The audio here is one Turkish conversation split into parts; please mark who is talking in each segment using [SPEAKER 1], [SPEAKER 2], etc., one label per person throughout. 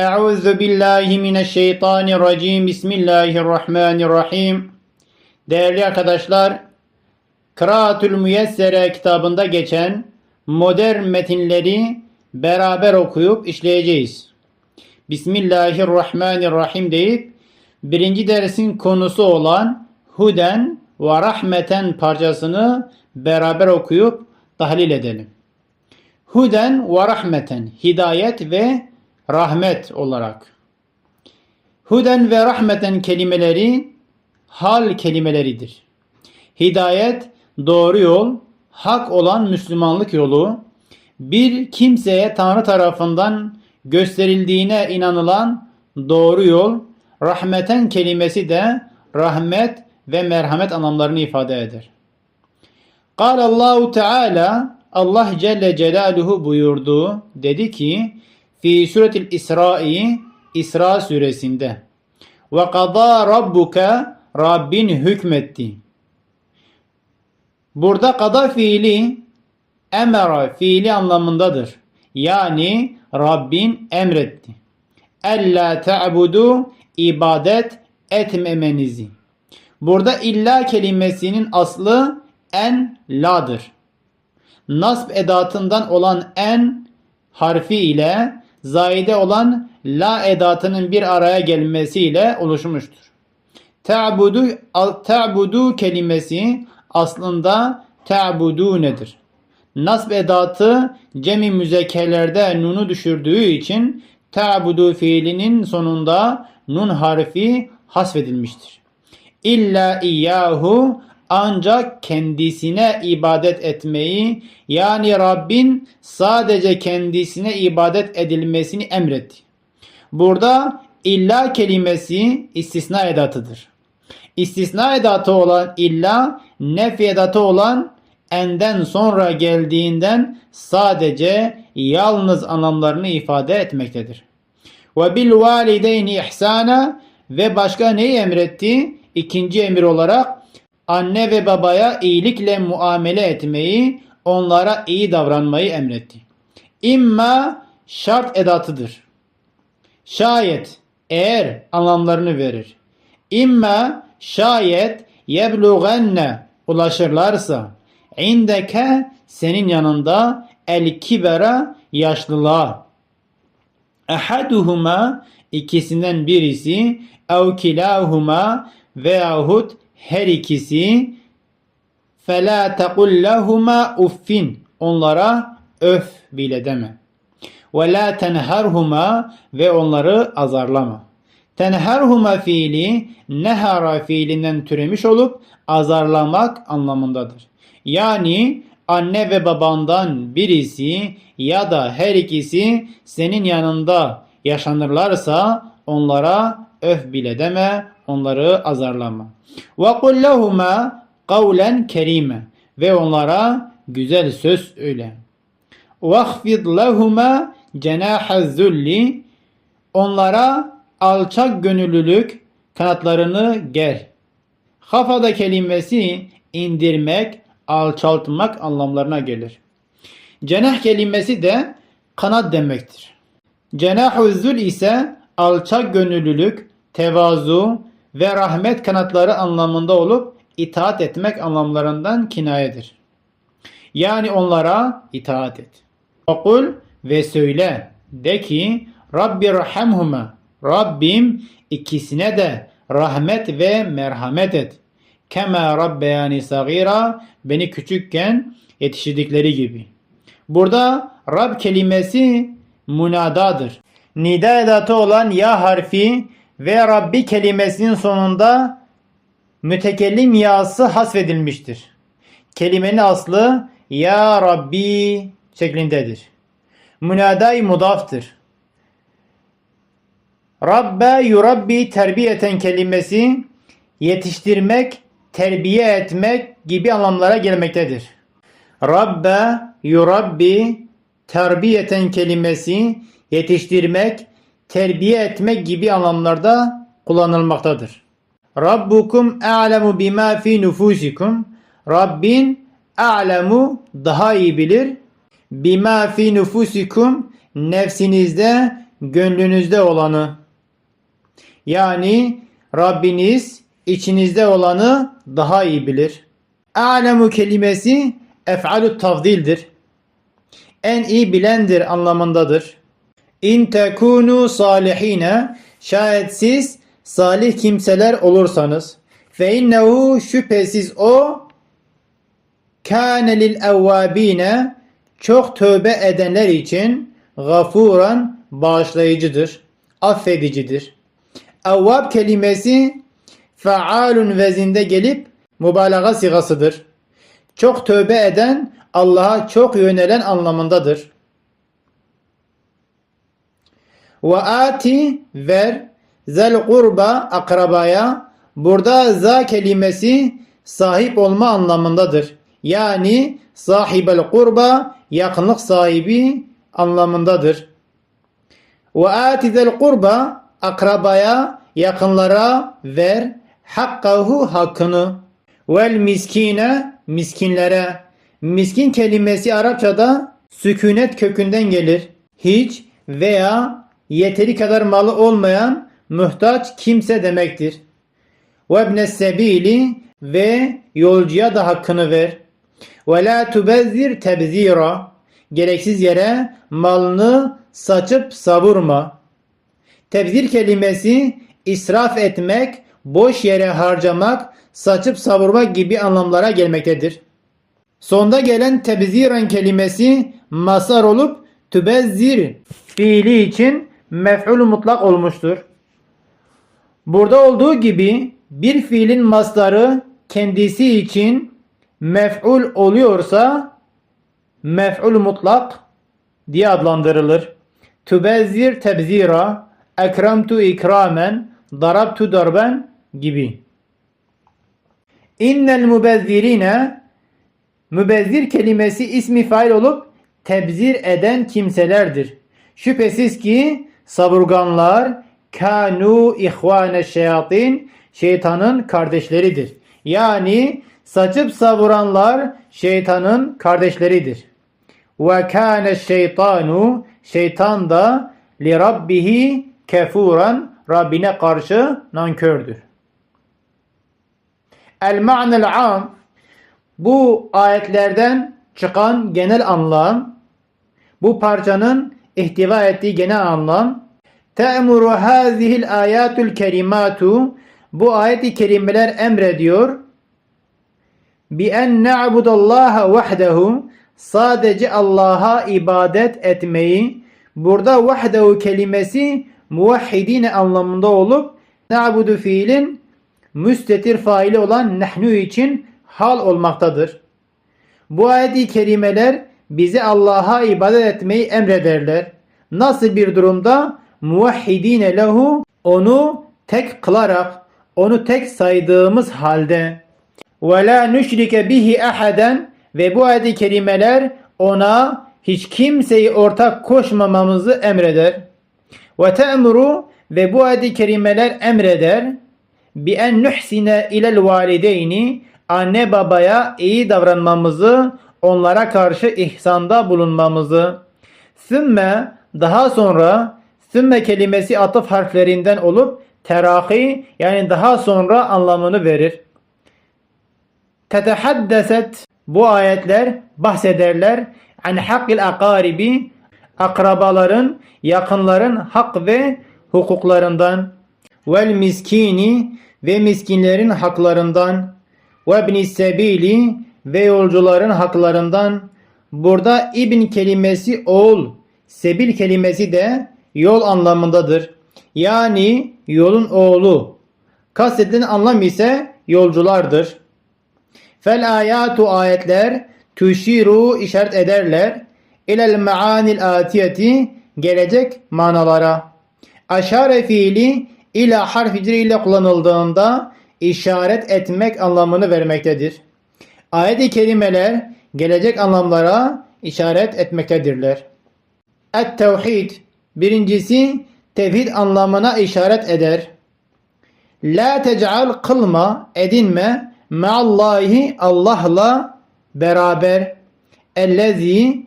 [SPEAKER 1] Euzu billahi mineşşeytanirracim. Bismillahirrahmanirrahim. Değerli arkadaşlar, Kıraatül Müyessere kitabında geçen modern metinleri beraber okuyup işleyeceğiz. Bismillahirrahmanirrahim deyip birinci dersin konusu olan Huden ve Rahmeten parçasını beraber okuyup tahlil edelim. Huden ve rahmeten hidayet ve rahmet olarak. Huden ve rahmeten kelimeleri hal kelimeleridir. Hidayet doğru yol, hak olan Müslümanlık yolu, bir kimseye Tanrı tarafından gösterildiğine inanılan doğru yol, rahmeten kelimesi de rahmet ve merhamet anlamlarını ifade eder. Kal Allahu Teala Allah Celle Celaluhu buyurdu. Dedi ki fi suretil İsra'i İsra suresinde ve kada rabbuka Rabbin hükmetti. Burada kada fiili emera fiili anlamındadır. Yani Rabbin emretti. Ella ta'budu ibadet etmemenizi. Burada illa kelimesinin aslı en la'dır. Nasb edatından olan en harfi ile zaide olan la edatının bir araya gelmesiyle oluşmuştur. Ta'budu ta'budu kelimesi aslında ta'budu nedir? Nasb edatı cemi müzekkerlerde nunu düşürdüğü için ta'budu fiilinin sonunda nun harfi hasfedilmiştir. İlla iyyahu ancak kendisine ibadet etmeyi yani Rabbin sadece kendisine ibadet edilmesini emretti. Burada illa kelimesi istisna edatıdır. İstisna edatı olan illa nef edatı olan enden sonra geldiğinden sadece yalnız anlamlarını ifade etmektedir. Ve bil valideyni ihsana ve başka neyi emretti? İkinci emir olarak anne ve babaya iyilikle muamele etmeyi, onlara iyi davranmayı emretti. İmma şart edatıdır. Şayet eğer anlamlarını verir. İmma şayet yeblugenne ulaşırlarsa indeke senin yanında el kibera yaşlılığa ehaduhuma ikisinden birisi ev kilahuma veyahut her ikisi فَلَا تَقُلْ لَهُمَا uffin Onlara öf bile deme. وَلَا تَنْهَرْهُمَا Ve onları azarlama. Tenherhuma fiili nehara fiilinden türemiş olup azarlamak anlamındadır. Yani anne ve babandan birisi ya da her ikisi senin yanında yaşanırlarsa onlara öf bile deme, onları azarlama. Ve kul lehuma kavlen kerime ve onlara güzel söz öyle. Vahfid lehuma cenaha zulli onlara alçak gönüllülük kanatlarını ger. Hafada kelimesi indirmek, alçaltmak anlamlarına gelir. Cenah kelimesi de kanat demektir. Cenah-ı zül ise alçak gönüllülük, tevazu ve rahmet kanatları anlamında olup itaat etmek anlamlarından kinayedir. Yani onlara itaat et. Okul ve söyle de ki Rabbi rahamhuma Rabbim ikisine de rahmet ve merhamet et. Kema rabbeyani sagira beni küçükken yetiştirdikleri gibi. Burada Rab kelimesi munadadır. Nida edatı olan ya harfi ve Rabbi kelimesinin sonunda mütekellim yası hasfedilmiştir. Kelimenin aslı ya Rabbi şeklindedir. Münaday mudaftır. Rabbe yurabbi terbiyeten kelimesi yetiştirmek, terbiye etmek gibi anlamlara gelmektedir. Rabbe yurabbi terbiyeten kelimesi yetiştirmek, terbiye etmek gibi anlamlarda kullanılmaktadır. Rabbukum a'lemu bima fi nufusikum. Rabbin a'lemu daha iyi bilir. Bima fi nufusikum nefsinizde gönlünüzde olanı. Yani Rabbiniz içinizde olanı daha iyi bilir. A'lemu kelimesi ef'alu tafdildir. En iyi bilendir anlamındadır. İn tekunu salihine şayet siz salih kimseler olursanız fe innehu şüphesiz o kâne lil evvâbine çok tövbe edenler için gafuran bağışlayıcıdır, affedicidir. Evvab kelimesi faalun vezinde gelip mübalağa sigasıdır. Çok tövbe eden, Allah'a çok yönelen anlamındadır. Ve ati ver zel kurba akrabaya burada za kelimesi sahip olma anlamındadır. Yani sahibel kurba yakınlık sahibi anlamındadır. Ve ati zel kurba akrabaya yakınlara ver hakkahu hakkını vel miskine miskinlere miskin kelimesi Arapçada sükunet kökünden gelir. Hiç veya yeteri kadar malı olmayan muhtaç kimse demektir. Ve ibne sebili ve yolcuya da hakkını ver. Ve la tubezzir tebzira gereksiz yere malını saçıp savurma. Tebzir kelimesi israf etmek, boş yere harcamak, saçıp savurmak gibi anlamlara gelmektedir. Sonda gelen tebziren kelimesi masar olup tübezzir fiili için mef'ul mutlak olmuştur. Burada olduğu gibi bir fiilin mastarı kendisi için mef'ul oluyorsa mef'ul mutlak diye adlandırılır. Tübezzir tebzira, ekramtu ikramen, darabtu darben gibi. İnnel mübezzirine mübezzir kelimesi ismi fail olup tebzir eden kimselerdir. Şüphesiz ki savurganlar kanu ihvane şeyatin şeytanın kardeşleridir. Yani saçıp savuranlar şeytanın kardeşleridir. Ve kâne şeytanu şeytan da li rabbihi kefuran Rabbine karşı nankördür. El ma'nel am bu ayetlerden çıkan genel anlam bu parçanın ihtiva ettiği genel anlam te'muru hazihil ayatul kerimatu bu ayet-i kerimeler emrediyor bi en na'budallaha vahdehu sadece Allah'a ibadet etmeyi burada vahdehu kelimesi muvahhidine anlamında olup na'budu fiilin müstetir faili olan nehnu için hal olmaktadır. Bu ayet-i kerimeler bize Allah'a ibadet etmeyi emrederler. Nasıl bir durumda? Muvahhidine lehu onu tek kılarak, onu tek saydığımız halde. Ve la nüşrike bihi ahaden ve bu ayet-i kerimeler ona hiç kimseyi ortak koşmamamızı emreder. Ve te'muru ve bu ayet-i kerimeler emreder bi en nuhsine ilel valideyni anne babaya iyi davranmamızı, onlara karşı ihsanda bulunmamızı. Sümme daha sonra sümme kelimesi atıf harflerinden olup terahi yani daha sonra anlamını verir. Tetehaddeset bu ayetler bahsederler an hakkil akaribi akrabaların, yakınların hak ve hukuklarından vel miskini ve miskinlerin haklarından ve ibn sebili ve yolcuların haklarından burada ibn kelimesi oğul, sebil kelimesi de yol anlamındadır. Yani yolun oğlu. Kastedilen anlam ise yolculardır. Fel ayatu ayetler tuşiru işaret ederler ilel maanil atiyeti gelecek manalara. Aşare fiili ila harf ile kullanıldığında işaret etmek anlamını vermektedir. Ayet-i kerimeler gelecek anlamlara işaret etmektedirler. Et-tevhid birincisi tevhid anlamına işaret eder. La tec'al kılma, edinme ma'allahi Allah'la beraber ellezi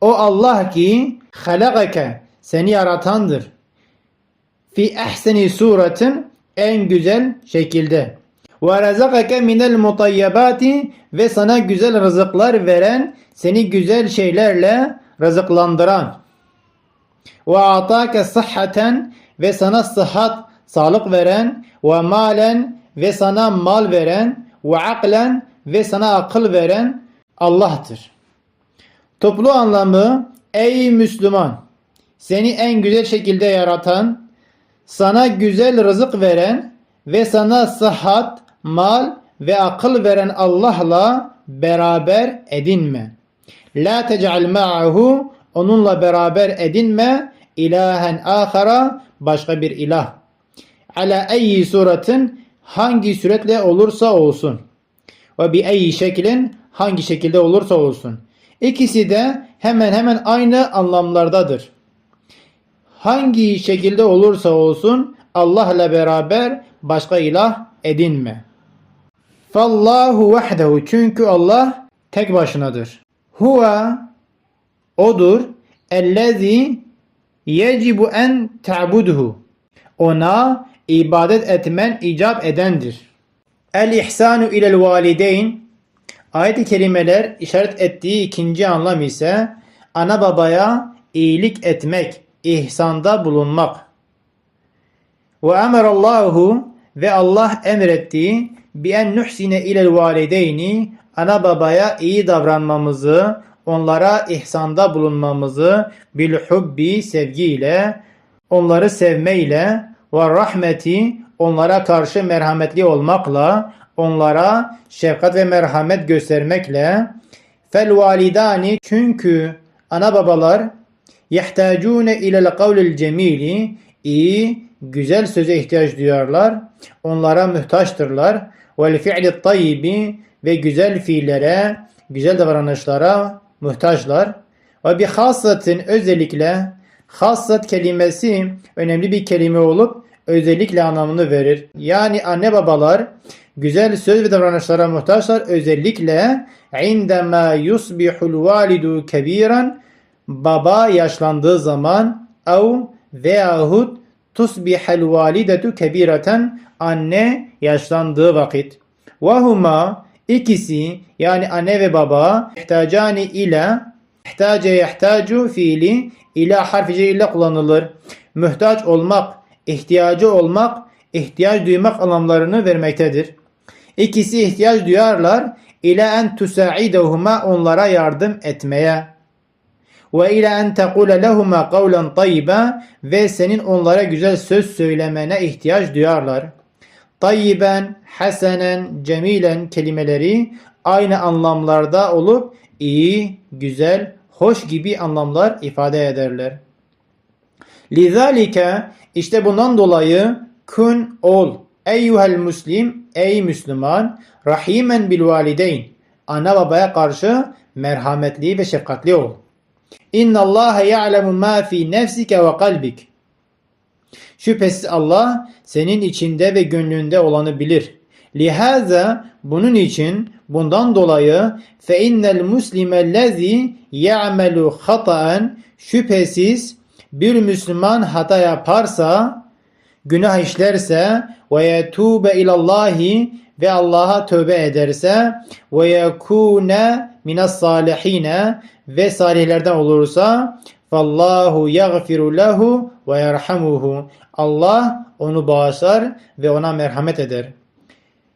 [SPEAKER 1] o Allah ki halakake seni yaratandır. Fi ehseni suretin en güzel şekilde. Ve razakake minel mutayyibati ve sana güzel rızıklar veren, seni güzel şeylerle rızıklandıran. Ve atake sıhhaten ve sana sıhhat, sağlık veren ve malen ve sana mal veren ve aklen ve sana akıl veren Allah'tır. Toplu anlamı ey Müslüman seni en güzel şekilde yaratan, sana güzel rızık veren ve sana sıhhat, mal ve akıl veren Allah'la beraber edinme. La tec'al ma'ahu onunla beraber edinme ilahen ahara başka bir ilah. Ala eyyi suretin hangi suretle olursa olsun. Ve bi eyyi şeklin hangi şekilde olursa olsun. İkisi de hemen hemen aynı anlamlardadır. Hangi şekilde olursa olsun Allah'la beraber başka ilah edinme. Fallahu vahdehu çünkü Allah tek başınadır. Huve odur ellezî yecibu en ta'buduhu. Ona ibadet etmen icap edendir. El ihsanu ilel valideyn Ayet-i kerimeler işaret ettiği ikinci anlam ise ana babaya iyilik etmek, ihsanda bulunmak. Ve emerallahu ve Allah emretti bi en nuhsine ilel valideyni ana babaya iyi davranmamızı, onlara ihsanda bulunmamızı bil hubbi sevgiyle, onları sevmeyle ve rahmeti onlara karşı merhametli olmakla, onlara şefkat ve merhamet göstermekle fel validani çünkü ana babalar yehtacune ilel kavlil cemili iyi güzel söze ihtiyaç duyarlar. Onlara muhtaçtırlar. Vel fi'li tayyibi ve güzel fiillere, güzel davranışlara muhtaçlar. Ve bir hassatin özellikle hassat kelimesi önemli bir kelime olup özellikle anlamını verir. Yani anne babalar güzel söz ve davranışlara muhtaçlar. Özellikle indema yusbihul validu kebiran baba yaşlandığı zaman ev veyahut tusbihel validetu kebireten anne yaşlandığı vakit. Ve huma ikisi yani anne ve baba ihtacani ile ihtace yehtacu fiili ila harfi ile kullanılır. Mühtaç olmak, ihtiyacı olmak, ihtiyaç duymak anlamlarını vermektedir. İkisi ihtiyaç duyarlar ila en tusaidehuma onlara yardım etmeye ve ila en tekule lehuma kavlen tayyiba ve senin onlara güzel söz söylemene ihtiyaç duyarlar. Tayyiben, hasenen, cemilen kelimeleri aynı anlamlarda olup iyi, güzel, hoş gibi anlamlar ifade ederler. Lizalike işte bundan dolayı kun ol eyyuhel muslim ey Müslüman rahimen bil valideyn ana babaya karşı merhametli ve şefkatli ol. İnna Allah ya'lemu ma fi nefsike ve kalbik. Şüphesiz Allah senin içinde ve gönlünde olanı bilir. Lihaza bunun için bundan dolayı fe innel muslime lezi ya'melu hata'en şüphesiz bir Müslüman hata yaparsa günah işlerse ve yetube ilallahi ve Allah'a tövbe ederse ve yekune minas salihine ve salihlerden olursa fallahu yaghfiru lehu ve yerhamuhu. Allah onu bağışlar ve ona merhamet eder.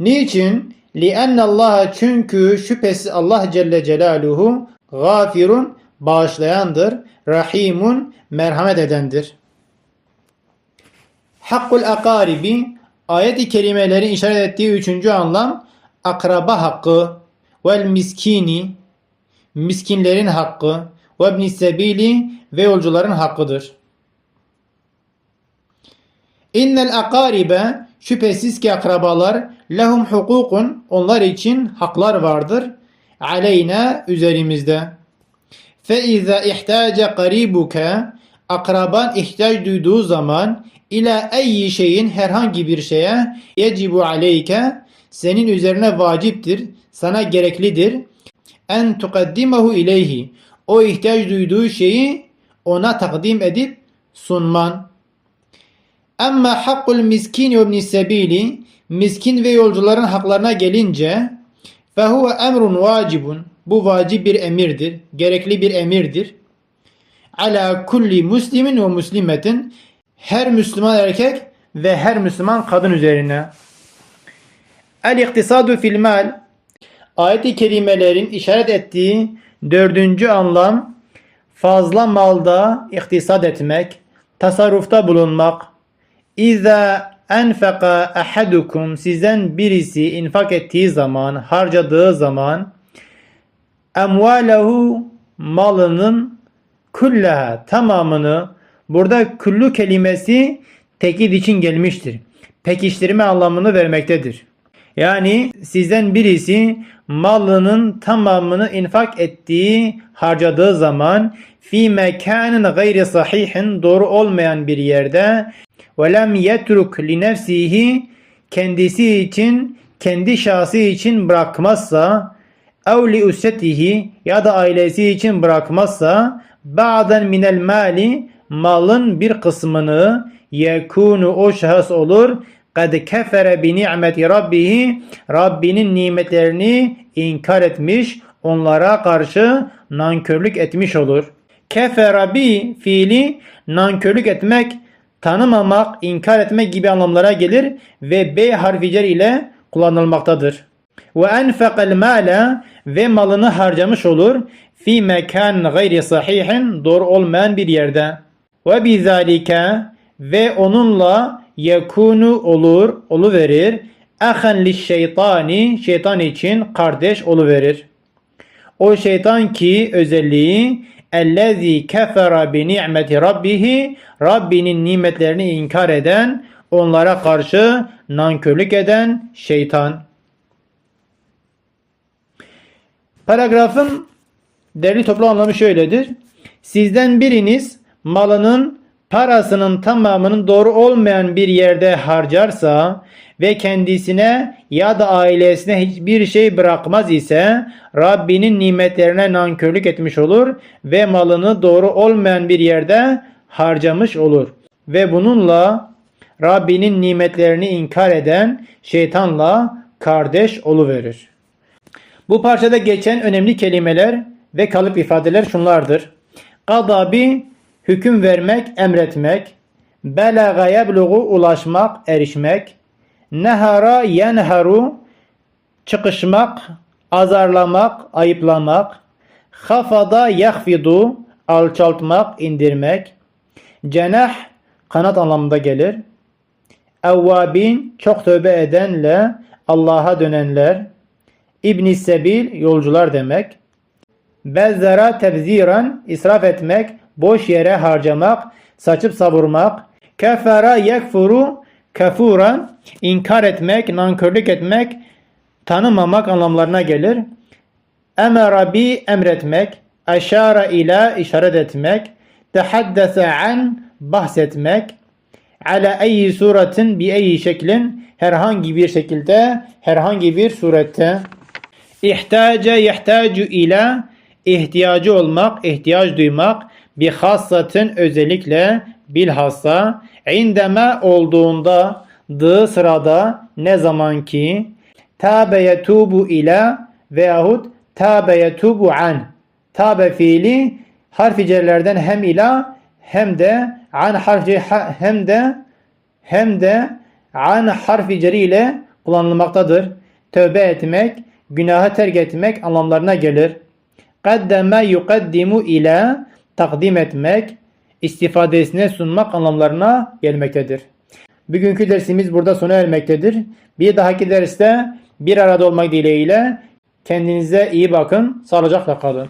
[SPEAKER 1] Niçin? لِأَنَّ Allah çünkü şüphesiz Allah Celle Celaluhu gafirun bağışlayandır, rahimun merhamet edendir. Hakkul akaribi ayet-i kerimelerin işaret ettiği üçüncü anlam akraba hakkı vel miskini miskinlerin hakkı ve ibn sebili ve yolcuların hakkıdır. İnnel akaribe şüphesiz ki akrabalar lehum hukukun onlar için haklar vardır. Aleyna üzerimizde. Fe izâ ihtace karibuke akraban ihtiyaç duyduğu zaman ila eyyi şeyin herhangi bir şeye yecibu aleyke senin üzerine vaciptir, sana gereklidir. En tukaddimahu ileyhi o ihtiyaç duyduğu şeyi ona takdim edip sunman. Ama hakkul miskin ve sebili miskin ve yolcuların haklarına gelince fehuve emrun vacibun bu vacip bir emirdir, gerekli bir emirdir. Ala kulli muslimin ve muslimetin her Müslüman erkek ve her Müslüman kadın üzerine. El iktisadu fil mal ayet-i kerimelerin işaret ettiği dördüncü anlam fazla malda iktisat etmek, tasarrufta bulunmak. İza enfeka ahadukum sizden birisi infak ettiği zaman, harcadığı zaman emvalehu malının kullaha tamamını burada kullu kelimesi tekid için gelmiştir. Pekiştirme anlamını vermektedir. Yani sizden birisi malının tamamını infak ettiği, harcadığı zaman fi mekanin gayri sahihin doğru olmayan bir yerde ve lem yetruk li nefsihi kendisi için, kendi şahsı için bırakmazsa ev li usretihi ya da ailesi için bırakmazsa ba'den minel mali malın bir kısmını yekunu o şahıs olur kad kefere bi ni'meti Rabbinin nimetlerini inkar etmiş onlara karşı nankörlük etmiş olur. Kefere bi fiili nankörlük etmek, tanımamak, inkar etmek gibi anlamlara gelir ve B harfi cer ile kullanılmaktadır. Ve enfekal mala ve malını harcamış olur fi mekan gayri sahihin doğru olmayan bir yerde. Ve bizalike ve onunla yekunu olur, oluverir. Ahan li şeytani şeytan için kardeş oluverir. O şeytan ki özelliği ellezî kefera bi ni'meti rabbihi Rabbinin nimetlerini inkar eden, onlara karşı nankörlük eden şeytan. Paragrafın derli toplu anlamı şöyledir. Sizden biriniz malının parasının tamamının doğru olmayan bir yerde harcarsa ve kendisine ya da ailesine hiçbir şey bırakmaz ise Rabbinin nimetlerine nankörlük etmiş olur ve malını doğru olmayan bir yerde harcamış olur. Ve bununla Rabbinin nimetlerini inkar eden şeytanla kardeş oluverir. Bu parçada geçen önemli kelimeler ve kalıp ifadeler şunlardır. Gadabi hüküm vermek, emretmek. Belaga yebluğu ulaşmak, erişmek. Nehara yenharu çıkışmak, azarlamak, ayıplamak. Hafada yahfidu alçaltmak, indirmek. Cenah kanat anlamında gelir. Evvabin çok tövbe edenle Allah'a dönenler. İbn Sebil yolcular demek. Bezzera tebziran israf etmek, boş yere harcamak, saçıp savurmak. Kefera yekfuru kefuran inkar etmek, nankörlük etmek, tanımamak anlamlarına gelir. Emera bi emretmek, eşara ila işaret etmek, tehaddese an bahsetmek, ala eyyi suretin bi eyyi şeklin herhangi bir şekilde, herhangi bir surette. İhtace yehtacu ila ihtiyacı olmak, ihtiyaç duymak, bir hassatin özellikle bilhassa indeme olduğunda dı sırada ne zaman ki tabe yetubu ila veyahut tabe yetubu an tabe fiili harfi cerlerden hem ila hem de an harfi hem de hem de an harfi ceri ile kullanılmaktadır. Tövbe etmek, günahı terk etmek anlamlarına gelir. Kaddeme yukaddimu ila takdim etmek, istifadesine sunmak anlamlarına gelmektedir. Bugünkü dersimiz burada sona ermektedir. Bir dahaki derste bir arada olmak dileğiyle kendinize iyi bakın, sağlıcakla kalın.